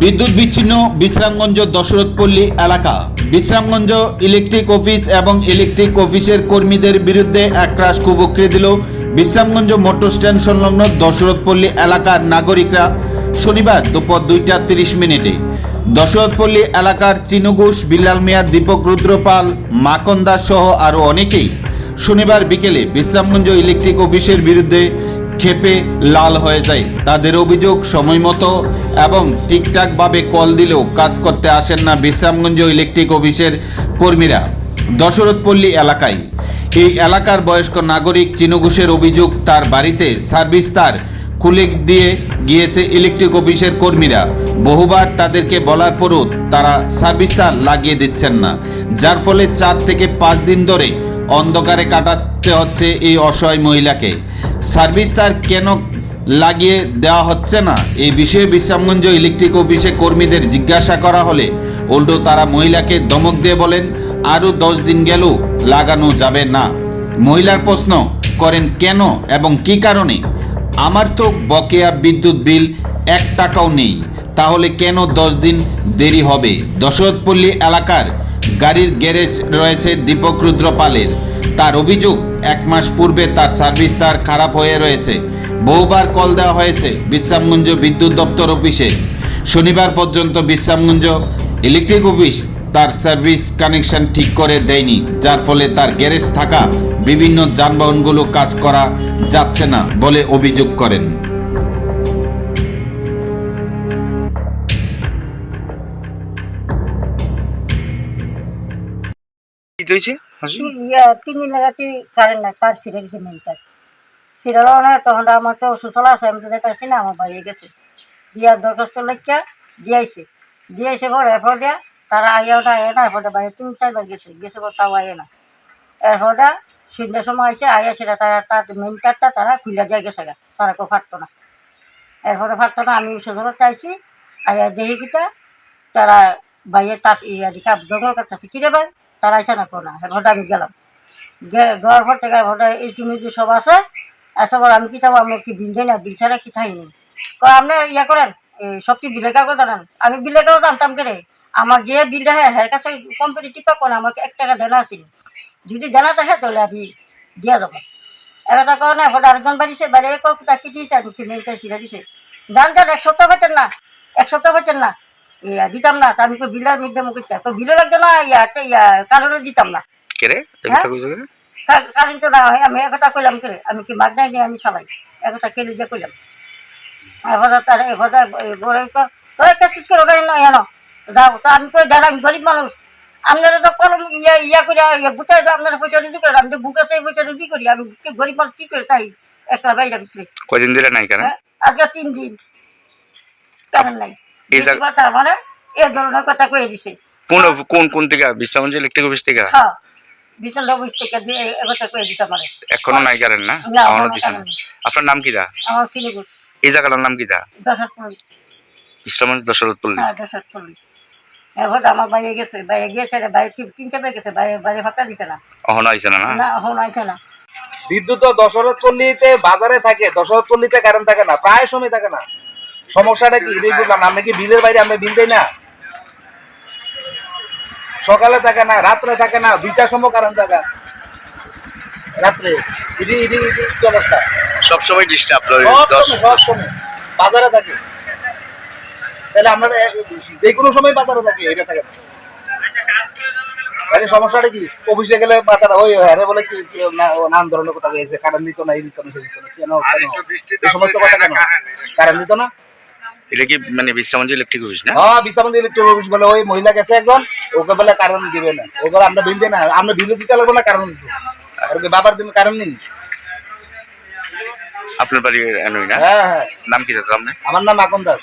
বিদ্যুৎ বিচ্ছিন্ন বিশ্রামগঞ্জ দশরথপল্লী এলাকা। বিশ্রামগঞ্জ ইলেকট্রিক অফিস এবং ইলেকট্রিক অফিসের কর্মীদের বিরুদ্ধে একরাশ ক্ষোভ উকড়ে দিল বিশ্রামগঞ্জ মোটর স্ট্যান্ড সংলগ্ন দশরথপল্লী এলাকার নাগরিকরা। শনিবার দুপুর দুইটা তিরিশ মিনিটে দশরথপল্লী এলাকার চিনুঘোষ, বিল্লাল মিয়া, দীপক রুদ্রপাল মাকন দাস সহ আরও অনেকেই শনিবার বিকেলে বিশ্রামগঞ্জ ইলেকট্রিক অফিসের বিরুদ্ধে ক্ষেপে লাল হয়ে যায়। তাদের অভিযোগ সময় মতো এবং ঠিকঠাকভাবে কল দিলেও কাজ করতে আসেন না বিশ্রামগঞ্জ ইলেকট্রিক অফিসের কর্মীরা। দশরথপল্লী এলাকায়। এই এলাকার বয়স্ক নাগরিক চিনুঘোষের অভিযোগ তার বাড়িতে সার্ভিস তার খুলে দিয়ে গিয়েছে ইলেকট্রিক অফিসের কর্মীরা। বহুবার তাদেরকে বলার পরও তারা সার্ভিস তার লাগিয়ে দিচ্ছেন না। যার ফলে চার থেকে পাঁচ দিন ধরে অন্ধকারে কাটাতে হচ্ছে এই অসহায় মহিলাকে। সার্ভিস তার কেন লাগিয়ে দেওয়া হচ্ছে না? এই বিষয়ে বিশ্রামগঞ্জ ইলেকট্রিক অফিসে কর্মীদের জিজ্ঞাসা করা হলে উল্টো তারা মহিলাকে দমক দিয়ে বলেন, আরও দশ দিন গেলেও লাগানো যাবে না। মহিলার প্রশ্ন, করেন কেন এবং কি কারণে? আমার তো বকেয়া বিদ্যুৎ বিল এক টাকাও নেই, তাহলে কেন দশ দিন দেরি হবে? দশরথপল্লী এলাকার গাড়ির গ্যারেজ রয়েছে দীপক রুদ্র পালের তার অভিযোগ, এক মাস পূর্বে তার সার্ভিস তার খারাপ হয়ে রয়েছে। বহুবার কল দেওয়া হয়েছে বিশ্রামগঞ্জ বিদ্যুৎ দপ্তর অফিসে। শনিবার পর্যন্ত বিশ্রামগঞ্জ ইলেকট্রিক অফিস তার সার্ভিস কানেকশন ঠিক করে দেয়নি, যার ফলে তার গ্যারেজ থাকা বিভিন্ন যানবাহনগুলো কাজ করা যাচ্ছে না বলে অভিযোগ করেন। তার ছিঁড়ে গেছে মেনটার ছিঁড়ালো তখন আমার তো সুতল আছে, আমি তো না এরপর দিয়া তারা বাইরে সময় আইসে আইয়া সেটা তারা মেন তারা খুলে দিয়ে গেছে তারা কেউ ফাটতো না। এরপরে ফাটতো না, আমি সুতল চাইছি আইয়া দেখি তারা বাইরে তাপ ইয়া দিকে জঙ্গল কাটতেছে কিরে ভাই? তারা আইসা না কোনো না এরপর আমি গেলাম। যাওয়ার পর থেকে ভোটে তুমি যে সব আছে আচ্ছা বল আমি কি থাকব আমি কি বিল না, বিল ছাড়া কি থাইনি আপনি ইয়া করেন, এই সবচেয়ে বিলের কাগজ আনেন? আমি বিলের কাগজ আনতাম করে? আমার যে বিলটা হ্যাঁ হের কাছে কম্পিটিটিভ পাবো না আমাকে এক টাকা দেনা আছে। যদি জানা থাকে, তাহলে আমি দিয়া যাব একটা কারণে এখন আরেকজন বাড়িছে বাড়ি কক তাকে দিয়েছে? আমি সিমেন্টটা সিরা দিছে। জান যান, এক সপ্তাহ পেতেন না, এক সপ্তাহ পেতেন না। দিতাম না তা আমি তো বিলের মধ্যে মুখ তো বিলের একজন ইয়া ইয়া কারণে দিতাম না। কে রে? হ্যাঁ? কারেন্ট তো না হয় আমি একথা কইলাম করে আমি কি মাগনাই নিয়ে আমি চালাই একথা কেলে যে কইলাম। তার বড় তোর করে ওটাই নয় জানো যাও তো আমি কই দাঁড়া আমি গরিব মানুষ। আপনারা তো কলম ইয়া ইয়া করে বুঝাই তো আপনারা পয়সা রুজি করে আমি তো বুকে সেই পয়সা রুজি করি আমি গরিব মানুষ কি করে তাই একটা বাইরে ভিতরে ধরে নাই কেন? হ্যাঁ আজকে তিন দিন কারেন্ট নাই। এই জায়গা- কথা মানে এ ধরনের কথা কয়ে দিছে। কোন কোন কোন থেকে? বিশ্রামগঞ্জ ইলেকট্রিক অফিস থেকে? হ্যাঁ বিশাল অফিস থেকে দিয়ে একথা কয়ে দিছে মানে এখনও নাই কারেন্ট না? না, এখনও এখনও দিছে না? current নেই। আপনার নাম কি দা? আমার সিলেগুল এই জায়গাটার নাম কি দা? দশ হাত দশরথপল্লী। হ্যাঁ দশ এরপর আমার বাইরে গেছে বাইরে গিয়েছে বাইরে তিন- তিন গেছে বাইরে বাইরে ফাঁকা দিছে না। এখনও আইছে না না? না এখন আইছে না। বিদ্যুৎ দশরথ চল্লিতে বাজারে থাকে দশরথ চল্লিতে কারেন্ট থাকে না প্রায় সময় থাকে না। সমস্যাটা কি? এটাই বুঝলাম। আমরা কি বিলের বাইরে আমরা বিল দেই না? সকালে থাকে না রাত্রে থাকে না দুইটার সময় কারেন্ট থাকে রাত্রে। ইডি ইডি ইডি কি অবস্থা? সব সময় ডিস্টার্ব বাজারে থাকে। তাহলে আমরা যে কোনো সময় বাজারে থাকি এটা থাকে তাহলে সমস্যাটা কি? অফিসে গেলে মাথাটা ওই হ্যাঁ বলে কি নানান ধরনের কথা বলেছে কারেন্ট দিত না এই দিত না সেই দিত না। কেন কেন? সমস্ত কথা কেন? কারেন্ট দিত না? এটা কি মানে বিশ্রামগঞ্জ ইলেকট্রিক অফিস না? হ্যাঁ বিশামন্দি ইলেকট্রিক অফিস বলে ওই মহিলা গেছে একজন ওকে বলে কারেন্ট দিবে না। ও বলে আমরা বিল না আমরা বিল দিতে লাগবো না কারণ আর কি বাবার দিন কারেন্ট নেই। আপনার বাড়ি এনই না হ্যাঁ হ্যাঁ। নাম কি দাদা আপনার? আমার নাম আকন দাস।